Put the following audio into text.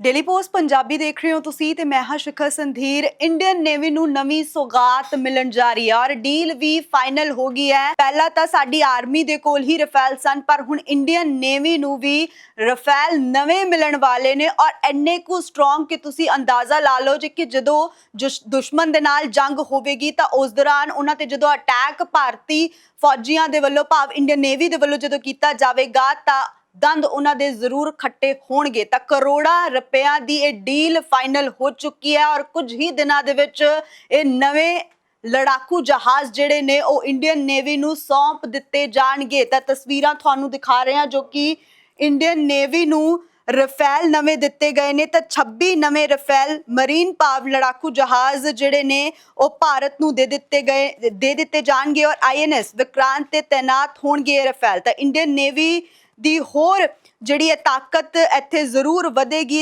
Daily post Punjabi ਦੇਖ ਰਹੇ ਹੋ ਤੁਸੀਂ ਤੇ ਮੈਂ ਹਾਂ ਸ਼ਿਖਰ ਸੰਧੀਰ। ਇੰਡੀਅਨ ਨੇਵੀ ਨੂੰ ਨਵੀਂ ਸੌਗਾਤ ਮਿਲਣ ਜਾ ਰਹੀ ਹੈ ਔਰ ਡੀਲ ਵੀ ਫਾਈਨਲ ਹੋ ਗਈ ਹੈ। ਪਹਿਲਾਂ ਤਾਂ ਸਾਡੀ ਆਰਮੀ ਦੇ ਕੋਲ ਹੀ ਰਫੇਲ ਸਨ, ਪਰ ਹੁਣ ਇੰਡੀਅਨ ਨੇਵੀ ਨੂੰ ਵੀ ਰਫੇਲ ਨਵੇਂ ਮਿਲਣ ਵਾਲੇ ਨੇ ਔਰ ਇੰਨੇ ਕੁ ਸਟਰੋਂਗ ਕਿ ਤੁਸੀਂ ਅੰਦਾਜ਼ਾ ਲਾ ਲਓ ਜੇ ਕਿ ਜਦੋਂ ਜੁਸ਼- ਦੁਸ਼ਮਣ ਦੇ ਨਾਲ ਜੰਗ ਹੋਵੇਗੀ ਤਾਂ ਉਸ ਦੌਰਾਨ ਉਹਨਾਂ ਤੇ ਜਦੋਂ ਅਟੈਕ ਭਾਰਤੀ ਫੌਜੀਆਂ ਦੇ ਵੱਲੋਂ ਭਾਵ ਇੰਡੀਅਨ ਨੇਵੀ ਦੇ ਵੱਲੋਂ ਜਦੋਂ ਕੀਤਾ ਜਾਵੇਗਾ ਤਾਂ ਦੰਦ ਉਹਨਾਂ ਦੇ ਜ਼ਰੂਰ ਖੱਟੇ ਹੋਣਗੇ। ਤਾਂ ਕਰੋੜਾਂ ਰੁਪਿਆਂ ਦੀ ਇਹ ਡੀਲ ਫਾਈਨਲ ਹੋ ਚੁੱਕੀ ਹੈ ਔਰ ਕੁਝ ਹੀ ਦਿਨਾਂ ਦੇ ਵਿੱਚ ਇਹ ਨਵੇਂ ਲੜਾਕੂ ਜਹਾਜ਼ ਜਿਹੜੇ ਨੇ ਉਹ ਇੰਡੀਅਨ ਨੇਵੀ ਨੂੰ ਸੌਂਪ ਦਿੱਤੇ ਜਾਣਗੇ। ਤਾਂ ਤਸਵੀਰਾਂ ਤੁਹਾਨੂੰ ਦਿਖਾ ਰਹੇ ਹਾਂ ਜੋ ਕਿ ਇੰਡੀਅਨ ਨੇਵੀ ਨੂੰ ਰਫੈਲ ਨਵੇਂ ਦਿੱਤੇ ਗਏ ਨੇ। ਤਾਂ 26 ਨਵੇਂ ਰਫੈਲ ਮਰੀਨ ਭਾਵ ਲੜਾਕੂ ਜਹਾਜ਼ ਜਿਹੜੇ ਨੇ ਉਹ ਭਾਰਤ ਨੂੰ ਦੇ ਦਿੱਤੇ ਗਏ, ਦੇ ਦਿੱਤੇ ਜਾਣਗੇ ਔਰ ਆਈਐਨਐਸ ਵਿਕਰਾਂਤ ਤੇ ਤੈਨਾਤ ਹੋਣਗੇ ਇਹ ਰਫੇਲ। ਤਾਂ ਇੰਡੀਅਨ ਨੇਵੀ ਦੀ ਹੋਰ ਜਿਹੜੀ ਹੈ ਤਾਕਤ ਇੱਥੇ ਜ਼ਰੂਰ ਵਧੇਗੀ